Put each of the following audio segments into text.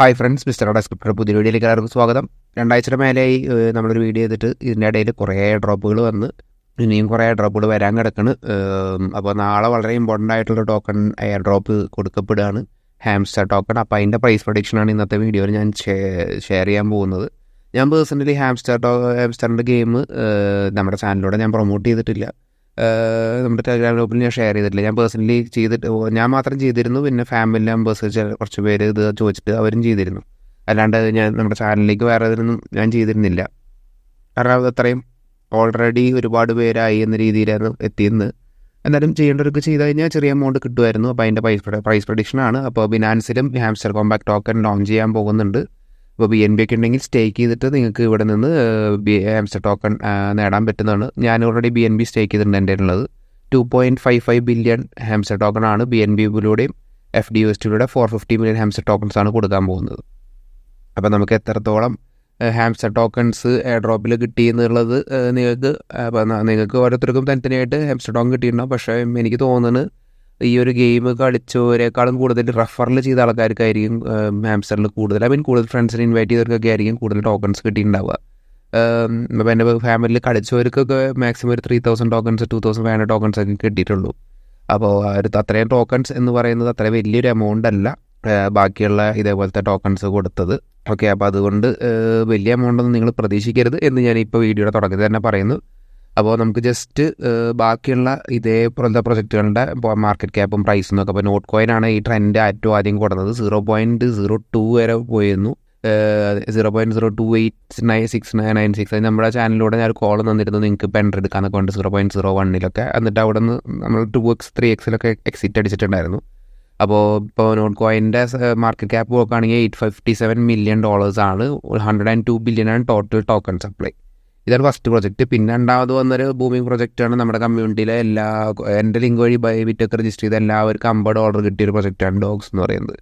Hi friends mister ഡെസ്ക്രിപ്റ്റർ പുതിയ വീഡിയോയിലേക്ക് എല്ലാവർക്കും സ്വാഗതം. രണ്ടാഴ്ചയുടെ മേലെയായി നമ്മളൊരു വീഡിയോ ചെയ്തിട്ട് ഇതിന്റെ ഇടയിൽ കുറേ ഡ്രോപ്പുകൾ വന്ന് ഇനിയും കുറേ ഡ്രോപ്പുകൾ വരാൻ കിടക്കണ്. അപ്പോൾ നാളെ വളരെ ഇമ്പോർട്ടന്റ് ആയിട്ടുള്ള ടോക്കൺ എയർ ഡ്രോപ്പ് കൊടുക്കപ്പെടുകയാണ്. ഹാംസ്റ്റർ ടോക്കൺ അപ്പോൾ അതിന്റെ പ്രൈസ് പ്രൊഡിക്ഷനാണ് ഇന്നത്തെ വീഡിയോയിൽ ഞാൻ ഷെയർ ചെയ്യാൻ പോകുന്നത്. ഞാൻ പേഴ്സണലി ഹാംസ്റ്റർ ടോ ഹാംസ്റ്ററിന്റെ ഗെയിം നമ്മുടെ ചാനലിലൂടെ ഞാൻ പ്രൊമോട്ട് ചെയ്തിട്ടില്ല. നമ്മുടെ ടെലിഗ്രാം ഗ്രൂപ്പിൽ ഞാൻ ഷെയർ ചെയ്തിട്ടില്ല. ഞാൻ പേഴ്സണലി ചെയ്തിട്ട് ഞാൻ മാത്രം ചെയ്തിരുന്നു. പിന്നെ ഫാമിലി മെമ്പേഴ്സ് കുറച്ച് പേര് ഇത് ചോദിച്ചിട്ട് അവരും ചെയ്തിരുന്നു. അല്ലാണ്ട് ഞാൻ നമ്മുടെ ചാനലിലേക്ക് വേറെ ഇതിനൊന്നും ഞാൻ ചെയ്തിരുന്നില്ല. കാരണം അത് അത്രയും ഓൾറെഡി ഒരുപാട് പേരായി എന്ന രീതിയിലായിരുന്നു എത്തിയെന്ന് എന്നാലും ചെയ്യേണ്ടവർക്ക് ചെയ്ത് കഴിഞ്ഞാൽ ചെറിയ എമൗണ്ട് കിട്ടുമായിരുന്നു. അപ്പോൾ അതിന്റെ പ്രൈസ് പ്രൈസ് പ്രൊഡിക്ഷനാണ് അപ്പോൾ ബിനാൻസിലും ഹാംസ്റ്റർ കോമ്പാക്ട് ടോക്കൺ ലോഞ്ച് ചെയ്യാൻ പോകുന്നുണ്ട്. അപ്പോൾ ബി എൻ ബി ഒക്കെ ഉണ്ടെങ്കിൽ സ്റ്റേക്ക് ചെയ്തിട്ട് നിങ്ങൾക്ക് ഇവിടെ നിന്ന് ബി ആംസ്റ്റർ ടോക്കൺ നേടാൻ പറ്റുന്നതാണ്. ഞാൻ already B N B stake ചെയ്തിട്ടുണ്ട് എന്റെ ഉള്ളത് two point five five billion hamster token ആണ് ബി എൻ ബിയിലൂടെയും F D S ടിയിലൂടെ four fifty million hamster tokens ആണ് കൊടുക്കാൻ പോകുന്നത്. അപ്പോൾ നമുക്ക് എത്രത്തോളം ഹാംസ്റ്റർ ടോക്കൺസ് ഡ്രോപ്പിൽ കിട്ടി എന്നുള്ളത് നിങ്ങൾക്ക് നിങ്ങൾക്ക് ഓരോരുത്തർക്കും തനിത്തനെയായിട്ട് ഹാംസ്റ്റർ ടോക്കൺ കിട്ടിയിട്ടുണ്ടാവും. പക്ഷേ എനിക്ക് തോന്നുന്നത് ഈ ഒരു ഗെയിം കളിച്ചവരെക്കാളും കൂടുതൽ റെഫറിൽ ചെയ്ത ആൾക്കാർക്കായിരിക്കും ഹാംസ്റ്ററിൽ കൂടുതൽ. ഐ മീൻ കൂടുതൽ ഫ്രണ്ട്സിനെ ഇൻവൈറ്റ് ചെയ്തവർക്കൊക്കെ ആയിരിക്കും കൂടുതൽ ടോക്കൺസ് കിട്ടിയിട്ടുണ്ടാവുക. അപ്പോൾ എന്റെ ഫാമിലിയിൽ കളിച്ചവർക്കൊക്കെ മാക്സിമം ഒരു three thousand tokens two thousand five hundred tokens ഒക്കെ കിട്ടിയിട്ടുള്ളൂ. അപ്പോൾ ഒരു അത്രയും ടോക്കൺസ് എന്ന് പറയുന്നത് അത്ര വലിയൊരു എമൗണ്ട് അല്ല. ബാക്കിയുള്ള ഇതേപോലത്തെ ടോക്കൺസ് കൊടുത്തത്. ഓക്കെ അപ്പോൾ അതുകൊണ്ട് വലിയ എമൗണ്ട് ഒന്നും നിങ്ങൾ പ്രതീക്ഷിക്കരുത് എന്ന് ഞാൻ ഇപ്പോൾ വീഡിയോയുടെ തുടക്കത്തിൽ തന്നെ പറയുന്നു. അപ്പോൾ നമുക്ക് ജസ്റ്റ് ബാക്കിയുള്ള ഇതേ പോലത്തെ പ്രൊജക്റ്റുകളുടെ മാർക്കറ്റ് ക്യാപ്പും പ്രൈസും നോക്കാം അപ്പോൾ നോട്ട് കോയിൻ ആണ് ഈ ട്രെൻഡ് ഏറ്റവും ആദ്യം കൊടുത്തത് സീറോ പോയിന്റ് സീറോ ടു വരെ പോയിരുന്നു. Zero point zero two eight nine six nine nine six അത് നമ്മുടെ ചാനലിലൂടെ ഞാൻ കോൾ തന്നിരുന്നു. നിങ്ങൾക്ക് പെൻഡർ എടുക്കാനൊക്കെ ഉണ്ട് സീറോ പോയിന്റ് സീറോ വണ്ണിലൊക്കെ എന്നിട്ട് അവിടെ നിന്ന് നമ്മൾ ടു എക്സ് ത്രീ എക്സിലൊക്കെ എക്സിറ്റ് അടിച്ചിട്ടുണ്ടായിരുന്നു. അപ്പോൾ ഇപ്പോൾ നോട്ട് കോയിന്റെ മാർക്കറ്റ് ക്യാപ്പ് നോക്കുകയാണെങ്കിൽ eight fifty seven million dollars ആണ്. ഹൺഡ്രഡ് ആൻഡ് ടു ബില്യൺ ആണ് ടോട്ടൽ ടോക്കൺ സപ്ലൈ ഇതാണ് ഫസ്റ്റ് പ്രൊജക്റ്റ് പിന്നെ രണ്ടാമത് വന്നൊരു ബൂമിംഗ് പ്രൊജക്റ്റാണ് നമ്മുടെ കമ്മ്യൂണിറ്റിയിലെ എല്ലാ എന്റെ ലിങ്ക് വഴി ബൈ ബിറ്റൊക്കെ രജിസ്റ്റർ ചെയ്ത എല്ലാവർക്കും അമ്പത് ഡോളർ കിട്ടിയൊരു പ്രൊജക്റ്റാണ് ഡോഗ്സ് എന്ന് പറയുന്നത്.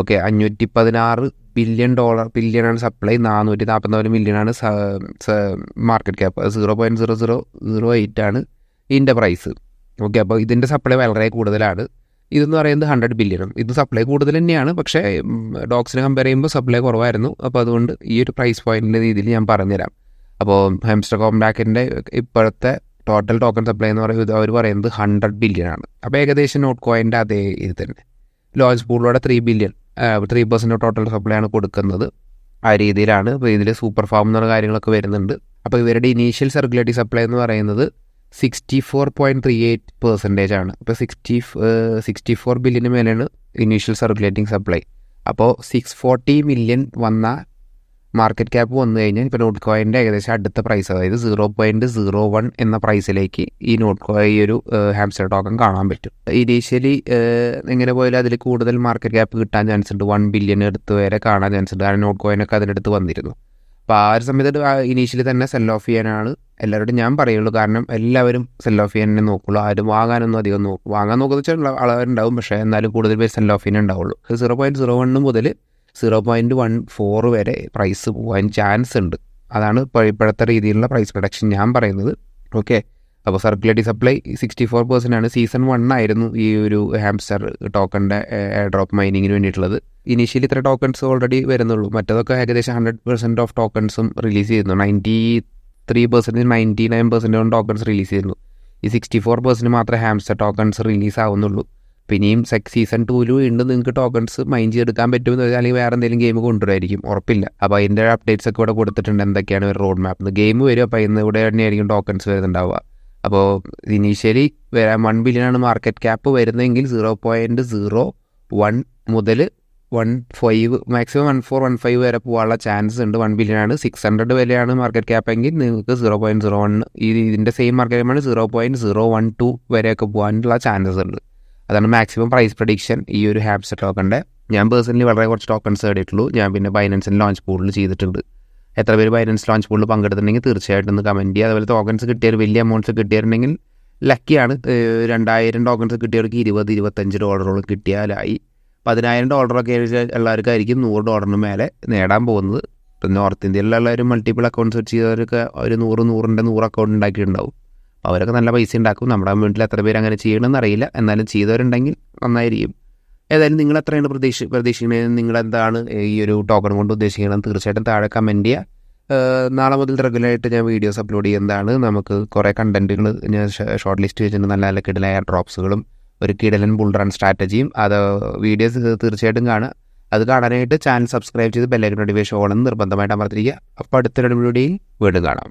ഓക്കെ അഞ്ഞൂറ്റി പതിനാറ് ബില്യൺ ഡോളർ ബില്യണാണ് സപ്ലൈ നാനൂറ്റി നാൽപ്പത്തിനാല് മില്യണാണ് market cap zero point zero zero zero eight ആണ് ഇതിന്റെ പ്രൈസ് ഓക്കെ അപ്പോൾ ഇതിന്റെ സപ്ലൈ വളരെ കൂടുതലാണ്. ഇതെന്ന് പറയുന്നത് ഹൺഡ്രഡ് ബില്യണും ഇത് സപ്ലൈ കൂടുതൽ തന്നെയാണ് പക്ഷേ ഡോഗ്സിനെ കമ്പയർ ചെയ്യുമ്പോൾ സപ്ലൈ കുറവായിരുന്നു. അപ്പോൾ അതുകൊണ്ട് ഈ ഒരു പ്രൈസ് പോയിന്റിന്റെ രീതിയിൽ ഞാൻ പറഞ്ഞുതരാം. അപ്പോൾ ഹെംസ്റ്റർ കോംബാക്കിന്റെ ഇപ്പോഴത്തെ ടോട്ടൽ ടോക്കൺ സപ്ലൈ എന്ന് പറയുന്നത് അവർ പറയുന്നത് ഹൺഡ്രഡ് ബില്യൺ ആണ്. അപ്പോൾ ഏകദേശം നോട്ട് കോയിന്റെ അതേ ഇത് തന്നെ. Launch പൂളിലൂടെ three billion three percent total supply ആണ് കൊടുക്കുന്നത്. ആ രീതിയിലാണ് അപ്പോൾ ഇതിൽ സൂപ്പർ ഫാം എന്നുള്ള കാര്യങ്ങളൊക്കെ വരുന്നുണ്ട്. അപ്പോൾ ഇവരുടെ ഇനീഷ്യൽ സർക്കുലേറ്ററി സപ്ലൈ എന്ന് പറയുന്നത് sixty four point three eight percentage ആണ്. അപ്പോൾ സിക്സ്റ്റി സിക്സ്റ്റി ഫോർ ബില്യന് മേലെയാണ് ഇനീഷ്യൽ സർക്കുലേറ്റിംഗ് സപ്ലൈ അപ്പോൾ സിക്സ് ഫോർട്ടി മില്യൺ വന്ന മാർക്കറ്റ് ക്യാപ്പ് വന്നു കഴിഞ്ഞാൽ ഇപ്പോൾ നോട്ട് കോയിന്റെ ഏകദേശം അടുത്ത പ്രൈസ് അതായത് സീറോ പോയിന്റ് സീറോ വൺ എന്ന പ്രൈസിലേക്ക് ഈ നോട്ട് കോയി ഈ ഒരു ഹാംസ്റ്റർ ടോക്കൺ കാണാൻ പറ്റും. ഇനീഷ്യലി എങ്ങനെ പോയാലും അതിൽ കൂടുതൽ മാർക്കറ്റ് ക്യാപ്പ് കിട്ടാൻ ചാൻസ് ഉണ്ട്. വൺ ബില്യൺ അടുത്ത് വരെ കാണാൻ ചാൻസ് ഉണ്ട്. കാരണം നോട്ട് കോയിനൊക്കെ അതിനടുത്ത് വന്നിരുന്നു. അപ്പോൾ ആ ഒരു സമയത്ത് ഇനീഷ്യലി തന്നെ സെൽ ഓഫ് ചെയ്യാനാണ് എല്ലാവരോടും ഞാൻ പറയുള്ളൂ. കാരണം എല്ലാവരും സെൽ ഓഫ് ചെയ്യാൻ തന്നെ നോക്കുള്ളൂ. ആരും വാങ്ങാനൊന്നും അധികം നോക്കും. വാങ്ങാൻ നോക്കുന്ന വെച്ചാൽ ആളുണ്ടാവും പക്ഷേ എന്നാലും കൂടുതൽ പേര് സെൽ ഓഫ് ചെയ്യാൻ ഉണ്ടാവുള്ളൂ. സീറോ പോയിന്റ് സീറോ വണ്ണ് മുതൽ സീറോ പോയിന്റ് വൺ ഫോർ വരെ പ്രൈസ് പോകാൻ ചാൻസ് ഉണ്ട്. അതാണ് ഇപ്പോഴത്തെ രീതിയിലുള്ള പ്രൈസ് പ്രൊഡക്ഷൻ ഞാൻ പറയുന്നത്. ഓക്കെ അപ്പോൾ circulating supply sixty four percent ആണ്. സീസൺ വൺ ആയിരുന്നു ഈ ഒരു ഹാംസ്റ്റർ ടോക്കണിന്റെ ഡ്രോപ്പ് മൈനിങ്ങിന് വേണ്ടിയിട്ടുള്ളത്. ഇനീഷ്യലി ഇത്ര ടോക്കൺസ് ഓൾറെഡി വരുന്നുള്ളൂ. മറ്റതൊക്കെ ഏകദേശം ഹൺഡ്രഡ് പെർസെന്റ് ഓഫ് ടോക്കൺസും റിലീസ് ചെയ്യുന്നു. Ninety three percent ninety nine percent tokens release ചെയ്യുന്നു. ഈ സിക്സ്റ്റി ഫോർ പെർസെന്റ് മാത്രമേ ഹാംസ്റ്റർ ടോക്കൺസ് റിലീസ് ആവുന്നുള്ളൂ. പിന്നെയും സെക് സീസൺ ടൂവിൽ വീണ്ടും നിങ്ങൾക്ക് ടോക്കൺസ് മൈൻഡ് ചെയ്തെടുക്കാൻ പറ്റുമെന്ന് വെച്ചാൽ അല്ലെങ്കിൽ വേറെ എന്തെങ്കിലും ഗെയിം കൊണ്ടുവരായിരിക്കും ഉറപ്പില്ല. അപ്പോൾ അതിന്റെ അപ്ഡേറ്റ്സ് ഒക്കെ ഇവിടെ കൊടുത്തിട്ടുണ്ട്. എന്തൊക്കെയാണ് ഒരു റോഡ് മാപ്പ് ഗെയിം വരും. അപ്പോൾ ഇന്ന് ഇവിടെ തന്നെയായിരിക്കും ടോക്കൺസ് വരുന്നുണ്ടാവുക. അപ്പോൾ ഇനീഷ്യലി വരാൻ വൺ ബില്യനാണ് മാർക്കറ്റ് ക്യാപ്പ് വരുന്നതെങ്കിൽ സീറോ പോയിന്റ് സീറോ വൺ മുതൽ one five maximum one four one five വരെ പോകാനുള്ള ചാൻസ് ഉണ്ട് വൺ ബില്യൺ ആണ്. സിക്സ് ഹൺഡ്രഡ് വരെയാണ് മാർക്കറ്റ് ക്യാപ്പ് എങ്കിൽ നിങ്ങൾക്ക് സീറോ പോയിന്റ് സീറോ വൺ ഇതിന്റെ same market ക്യാപ്പാണ് zero point zero one two വരെയൊക്കെ പോകാനുള്ള ചാൻസസ് ഉണ്ട് അതാണ് മാക്സിമം പ്രൈസ് പ്രഡിക്ഷൻ ഈ ഒരു ഹാപ്സ് ടോക്കണിന്റെ ഞാൻ പേഴ്സണലി വളരെ കുറച്ച് ടോക്കൺസ് നേടിയിട്ടുള്ളൂ. ഞാൻ പിന്നെ ബൈനൻസിന്റെ ലോഞ്ച് പൂളിൽ ചെയ്തിട്ടുണ്ട്. എത്ര പേര് ബൈനൻസ് ലോഞ്ച് പൂളിൽ പങ്കെടുത്തിട്ടുണ്ടെങ്കിൽ തീർച്ചയായിട്ടും ഒന്ന് കമന്റ് ചെയ്യുക. അതുപോലെ ടോക്കൺസ് കിട്ടിയ വലിയ എമൗണ്ട്സ് കിട്ടിയിട്ടുണ്ടെങ്കിൽ ലക്കിയാണ് രണ്ടായിരം ടോക്കൺസ് കിട്ടിയവർക്ക് ഇരുപത് ഇരുപത്തഞ്ച് ഡോളറോളം കിട്ടിയാലായി. പതിനായിരം ഡോളറൊക്കെ ഉള്ളവർക്കായിരിക്കും നൂറ് ഡോളറിന് മേലെ നേടാൻ പോകുന്നത്. നോർത്ത് ഇന്ത്യയിലുള്ള ഒരു മൾട്ടിപ്പിൾ അക്കൗണ്ട്സ് വെച്ച് ചെയ്തവർക്ക് ഒരു നൂറ് നൂറിന്റെ നൂറ് അക്കൗണ്ട് ഉണ്ടാക്കിയിട്ടുണ്ടാവും. അവരൊക്കെ നല്ല പൈസ ഉണ്ടാക്കും. നമ്മുടെ വീട്ടിൽ എത്ര പേര് അങ്ങനെ ചെയ്യണമെന്ന് അറിയില്ല. എന്നാലും ചെയ്തവരുണ്ടെങ്കിൽ നന്നായിരിക്കും. ഏതായാലും നിങ്ങൾ എത്രയാണ് പ്രതീക്ഷ പ്രതീക്ഷിക്കുന്നത്? നിങ്ങൾ എന്താണ് ഈ ഒരു ടോക്കൺ കൊണ്ട് ഉദ്ദേശിക്കുന്നത്? തീർച്ചയായിട്ടും താഴെ കമന്റ് ചെയ്യുക നാളെ മുതൽ റെഗുലറായിട്ട് ഞാൻ വീഡിയോസ് അപ്ലോഡ് ചെയ്യുന്നതാണ് നമുക്ക് കുറേ കണ്ടന്റുകൾ ഞാൻ ഷോർട്ട് ലിസ്റ്റ് വെച്ചിട്ടുണ്ട്. നല്ല നല്ല കിടലായ ഡ്രോപ്സുകളും ഒരു കിടലൻ ബുൾ റൺ സ്ട്രാറ്റജിയും അത് വീഡിയോസ് തീർച്ചയായിട്ടും കാണുക. അത് കാണാനായിട്ട് ചാനൽ സബ്സ്ക്രൈബ് ചെയ്ത് ബെല്ലൈക്കൻ നോട്ടിഫിക്കേഷൻ ഓണെന്ന് നിർബന്ധമായിട്ട് അമർത്തിരിക്കുക. അപ്പോൾ അടുത്തൊരു വീഡിയോയിൽ വീണ്ടും കാണാം.